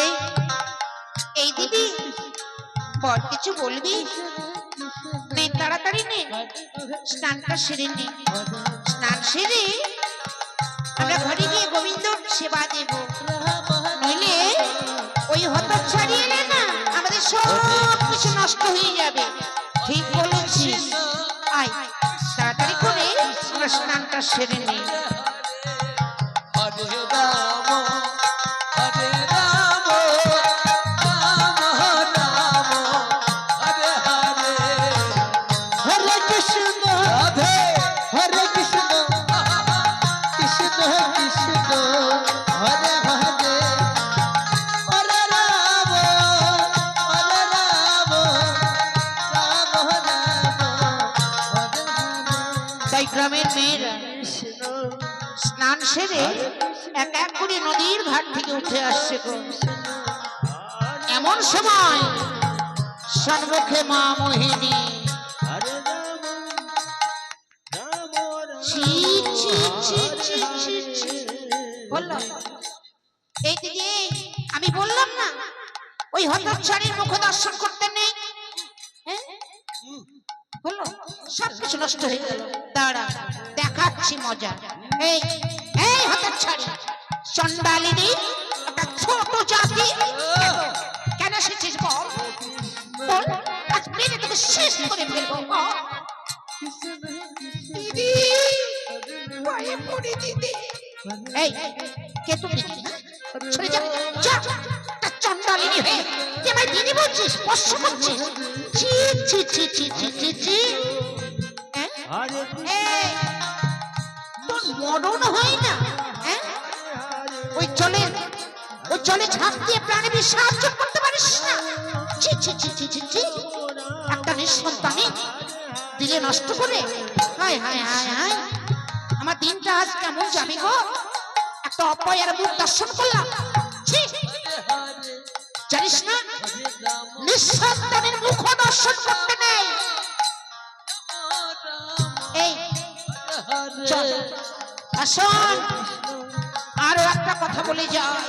এই এই দিদি, বর কিছু বলবি? নে তাড়াতাড়ি নে, স্নানটা সেরে নে। স্নান সেরে আমরা ঘরে গিয়ে গোবিন্দ সেবা দেব। নইলে ওই হত ছাড়িয়ে এলে না আমাদের সব কিছু নষ্ট হয়ে যাবে। ঠিক বলেছিস। আয়, তাড়াতাড়ি করে স্নানটা সেরে নিই তাই গ্রামের মেয়েরা স্নান সেরে এক এক করে নদীর ঘাট থেকে উঠে আসছে এমন সময় সন্মুখে মা মোহিনী এই দিদি, আমি বললাম না, ওই হতচ্ছাড়ির মুখ দর্শন করতে নেই? হ্যাঁ? বলল সব কিছু নষ্ট হয়ে গেল। দাঁড়া, দেখাচ্ছি মজা। এই এই হতচ্ছাড়ি চন্ডালিনী একটা ছোট জাতি। কেন এসেছিস বল? বল আজ মেরে তোকে শেষ করে ফেলব। দিদি দিদি। এই, কে তুমি? সরে যা যা। চন্ডালিনী হয়ে তুই আমায় দিদি বলছিস? স্পর্শ করছিস? ছি ছি ছি ছি ছি ছি ছি। তোর মরণ হয় না হ্যাঁ? ওই জলে ওই জলে ঝাঁপ দিয়ে প্রাণীকে সাহায্য করতে পারিস না? ছি ছি ছি ছি ছি ছি। একটা নিঃসন্তানী দিলে নষ্ট করে হায় হায় হায় হায়। আমার দিনটা আজ কেমন যাবে গো? একটা অপয়ের মুখ দর্শন করলাম। জানিস না নিঃসন্তানের মুখ দর্শন করতে নেই। এই আসুন। আরও একটা কথা বলে যায়